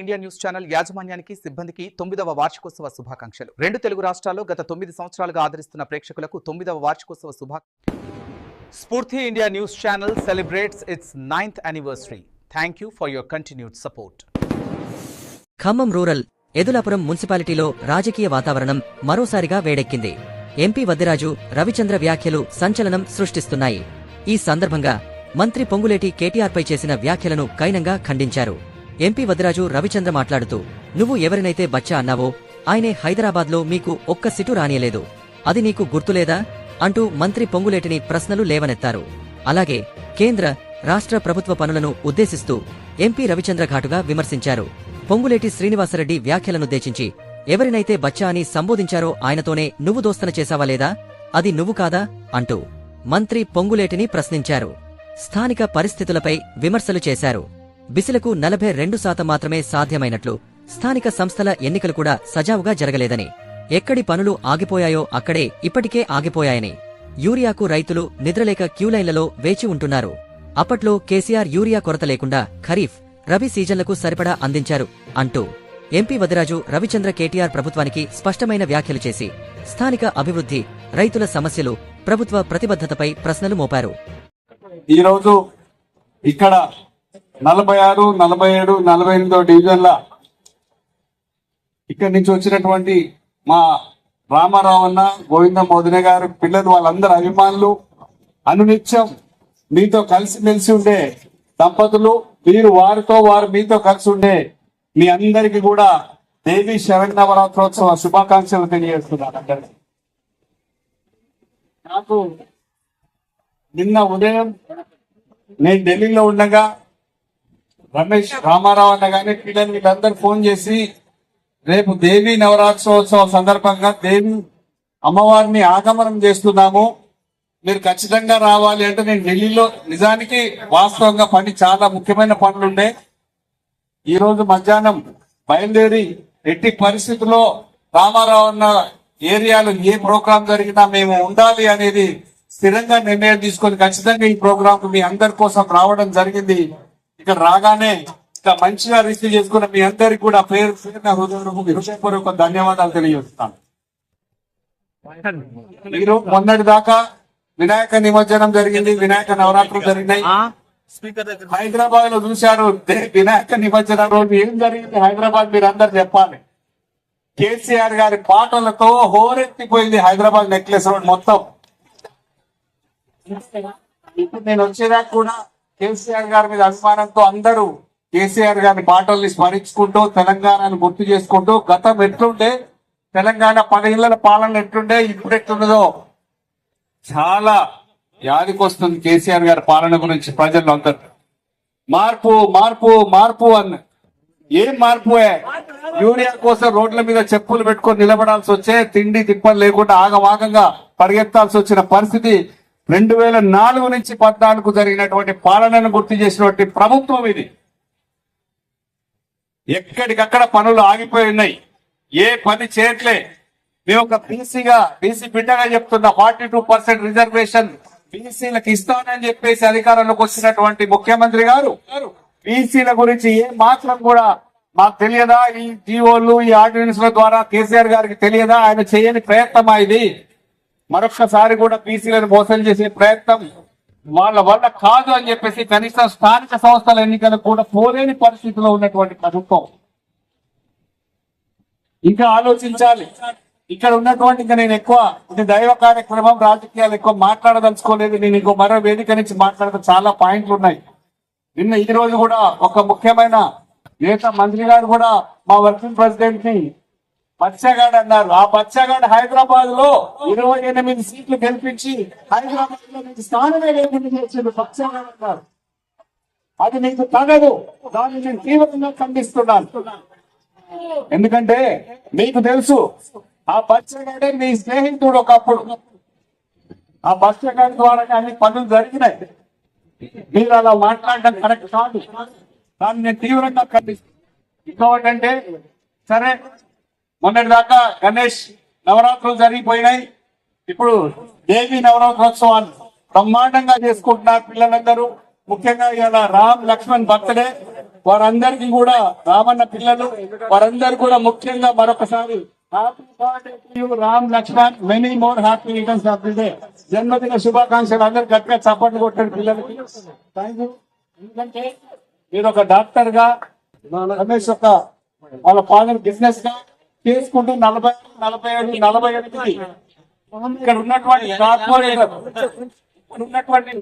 India news channel యాజమాన్యానికి సిబ్బందికి తొమ్మిదవ వార్షికోత్సవ శుభాకాంక్షలు. రెండు తెలుగు రాష్ట్రాల్లో గత తొమ్మిది సంవత్సరాలుగా ఆదరిస్తున్న ప్రేక్షకులకు తొమ్మిదవ వార్షికోత్సవ శుభా Spoorthi India news channel celebrates its ninth anniversary. Thank you for your continued support. Khammam rural Edulapuram మున్సిపాలిటీలో రాజకీయ వాతావరణం మరోసారిగా వేడెక్కింది. ఎంపీ వద్దిరాజు రవిచంద్ర వ్యాఖ్యలు సంచలనం సృష్టిస్తున్నాయి. ఈ సందర్భంగా మంత్రి పొంగులేటి కేటీఆర్పై చేసిన వ్యాఖ్యలను కైనంగా ఖండించారు. ఎంపీ వదిరాజు రవిచంద్ర మాట్లాడుతూ నువ్వు ఎవరినైతే బచ్చా అన్నావో ఆయనే హైదరాబాద్లో మీకు ఒక్క సిటు రానియలేదు. అది నీకు గుర్తులేదా? అంటూ మంత్రి పొంగులేటిని ప్రశ్నలు లేవనెత్తారు. అలాగే కేంద్ర రాష్ట్ర ప్రభుత్వ పనులను ఉద్దేశిస్తూ ఎంపీ రవిచంద్ర ఘాటుగా విమర్శించారు. పొంగులేటి శ్రీనివాసరెడ్డి వ్యాఖ్యలనుద్దేశించి ఎవరినైతే బచ్చా అని సంబోధించారో ఆయనతోనే నువ్వు దోస్తన చేశావా లేదా? అది నువ్వు కాదా? అంటూ మంత్రి పొంగులేటిని ప్రశ్నించారు. స్థానిక పరిస్థితులపై విమర్శలు చేశారు. బిసిలకు నలభై రెండు శాతం మాత్రమే సాధ్యమైనట్లు స్థానిక సంస్థల ఎన్నికలు కూడా సజావుగా జరగలేదని ఎక్కడి పనులు ఆగిపోయాయో అక్కడే ఇప్పటికే ఆగిపోయాయని యూరియాకు రైతులు నిద్రలేక క్యూలైన్లలో వేచి ఉంటున్నారు. అప్పట్లో కేసీఆర్ యూరియా కొరత లేకుండా ఖరీఫ్ రబీ సీజన్లకు సరిపడా అందించారు అంటూ ఎంపీ వదిరాజు రవిచంద్ర కేటీఆర్ ప్రభుత్వానికి స్పష్టమైన వ్యాఖ్యలు చేసి స్థానిక అభివృద్ధి రైతుల సమస్యలు ప్రభుత్వ ప్రతిబద్ధతపై ప్రశ్నలు మోపారు. ఈరోజు ఇక్కడ నలభై ఆరు నలభై ఏడు నలభై ఎనిమిదో డివిజన్ల ఇక్కడి నుంచి వచ్చినటువంటి మా రామారావు అన్న గోవింద మోదినే గారు పిల్లలు వాళ్ళందరూ అభిమానులు అనునిత్యం మీతో కలిసి మెలిసి ఉండే దంపతులు మీరు వారితో వారు మీతో కలిసి ఉండే మీ అందరికీ కూడా దేవి శరణవరాత్రోత్సవ శుభాకాంక్షలు తెలియజేస్తున్నాను అందరికీ. నాకు నిన్న ఉదయం నేను ఢిల్లీలో ఉండగా రమేష్ రామారావు అన్న కానీ పిల్లలు వీళ్ళందరూ ఫోన్ చేసి రేపు దేవి నవరాత్రోత్సవం సందర్భంగా దేవి అమ్మవారిని ఆగమనం చేస్తున్నాము. మీరు ఖచ్చితంగా రావాలి అంటే నేను ఢిల్లీలో నిజానికి వాస్తవంగా పని చాలా ముఖ్యమైన పనులుండే. ఈ రోజు మధ్యాహ్నం బయలుదేరి ఎట్టి పరిస్థితుల్లో రామారావు అన్న ఏరియాలో ఏ ప్రోగ్రాం జరిగినా మేము ఉండాలి అనేది స్థిరంగా నిర్ణయం తీసుకొని ఖచ్చితంగా ఈ ప్రోగ్రాం మీ అందరి కోసం రావడం జరిగింది. ఇక్కడ రాగానే ఇంకా మంచిగా రిసీవ్ చేసుకున్న మీ అందరికి కూడా పేరు పేరున హృదయపూర్వక హృదయపూర్వక ధన్యవాదాలు తెలియజేస్తాను. మీరు మొన్నటి దాకా వినాయక నిమజ్జనం జరిగింది వినాయక నవరాత్రులు జరిగినాయి. హైదరాబాద్లో చూశారు వినాయక నిమజ్జనం రోజు ఏం జరిగింది హైదరాబాద్ మీరు అందరు చెప్పాలి. కేసీఆర్ గారి పాటలతో హోరెత్తిపోయింది హైదరాబాద్ నెక్లెస్ రోడ్ మొత్తం. ఇప్పుడు నేను వచ్చేదాకా కూడా కేసీఆర్ గారి మీద అభిమానంతో అందరూ కేసీఆర్ గారి పాటల్ని స్మరించుకుంటూ తెలంగాణను గుర్తు చేసుకుంటూ గతం ఎట్లుండే తెలంగాణ పదేళ్ళ పాలన ఎట్లుండే ఇప్పుడు ఎట్లున్నదో చాలా యాదికొస్తుంది కేసీఆర్ గారి పాలన గురించి ప్రజలు అందరు. మార్పు మార్పు మార్పు అన్న ఏం మార్పు యూరియా కోసం రోడ్ల మీద చెప్పులు పెట్టుకొని నిలబడాల్సి వచ్చే తిండి తిప్పలు లేకుండా ఆగమాగంగా పరిగెత్తాల్సి వచ్చిన పరిస్థితి రెండు వేల నాలుగు నుంచి పద్నాలుగు జరిగినటువంటి పాలనను గుర్తు చేసినటువంటి ప్రభుత్వం ఇది. ఎక్కడికక్కడ పనులు ఆగిపోయి ఉన్నాయి. ఏ పని చేయట్లే. మేము ఒక బీసీగా బీసీ బిడ్డగా చెప్తున్న ఫార్టీ టూ పర్సెంట్ రిజర్వేషన్ బీసీలకు ఇస్తానని చెప్పేసి అధికారంలోకి వచ్చినటువంటి ముఖ్యమంత్రి గారు బీసీల గురించి ఏ మాత్రం కూడా మాకు తెలియదా? ఈ జీవోలు ఈ ఆర్డినెన్స్ల ద్వారా కేసీఆర్ గారికి తెలియదా? ఆయన చేయని ప్రయత్నమా ఇది? మరొక్కసారి కూడా బీసీలను మోసం చేసే ప్రయత్నం వాళ్ళ వల్ల కాదు అని చెప్పేసి కనీసం స్థానిక సంస్థల ఎన్నికలకు కూడా పోలేని పరిస్థితిలో ఉన్నటువంటి ప్రభుత్వం. ఇంకా ఆలోచించాలి. ఇక్కడ ఉన్నటువంటి ఇంకా నేను ఎక్కువ ఇది దైవ కార్యక్రమం రాజకీయాలు ఎక్కువ మాట్లాడదలుచుకోలేదు. నేను ఇంకో మరో వేదిక నుంచి మాట్లాడడం చాలా పాయింట్లు ఉన్నాయి. నిన్న ఈ రోజు కూడా ఒక ముఖ్యమైన నేత మంత్రి గారు కూడా మా వర్కింగ్ ప్రెసిడెంట్ని బచ్చగాడు అన్నారు. ఆ బచ్చగాడు హైదరాబాద్లో ఇరవై ఎనిమిది సీట్లు గెలిపించి హైదరాబాద్లో నీకు స్థానమే లేకుండా చేసిండు బచ్చగాడు అన్నారు. అది నీకు తగదు. దాన్ని నేను తీవ్రంగా ఖండిస్తున్నాను. ఎందుకంటే మీకు తెలుసు ఆ బచ్చగాడే నీ స్నేహితుడు ఒకప్పుడు. ఆ బచ్చగాడి ద్వారా అన్ని పనులు జరిగినాయి. మీరు అలా మాట్లాడడం కరెక్ట్ కాదు. దాన్ని నేను తీవ్రంగా ఖండిస్తున్నాను. ఇంకోటంటే సరే మొన్నటి దాకా గణేష్ నవరాత్రులు జరిగిపోయినాయి. ఇప్పుడు దేవి నవరాత్రోత్సవాలు బ్రహ్మాండంగా చేసుకుంటున్నారు పిల్లలందరూ. ముఖ్యంగా ఇవాళ రామ్ లక్ష్మణ్ బర్త్డే వారందరికీ కూడా రామన్న పిల్లలు. వారందరూ కూడా ముఖ్యంగా మరొకసారి happy birthday Ram Laxman. Many more happy returns of the day జన్మదిన శుభాకాంక్షలు అందరు గట్టిగా చప్పట్లు కొట్టారు పిల్లలకి. థ్యాంక్ యూ ఎందుకంటే మీరు ఒక డాక్టర్గా రమేష్ ఒక వాళ్ళ ఫాదర్ బిజినెస్గా చేసుకుంటూ నలభై నలభై ఏడు నలభై ఎనిమిది. ఇక్కడ ఉన్నటువంటి కార్పొరేటర్ ఉన్నటువంటి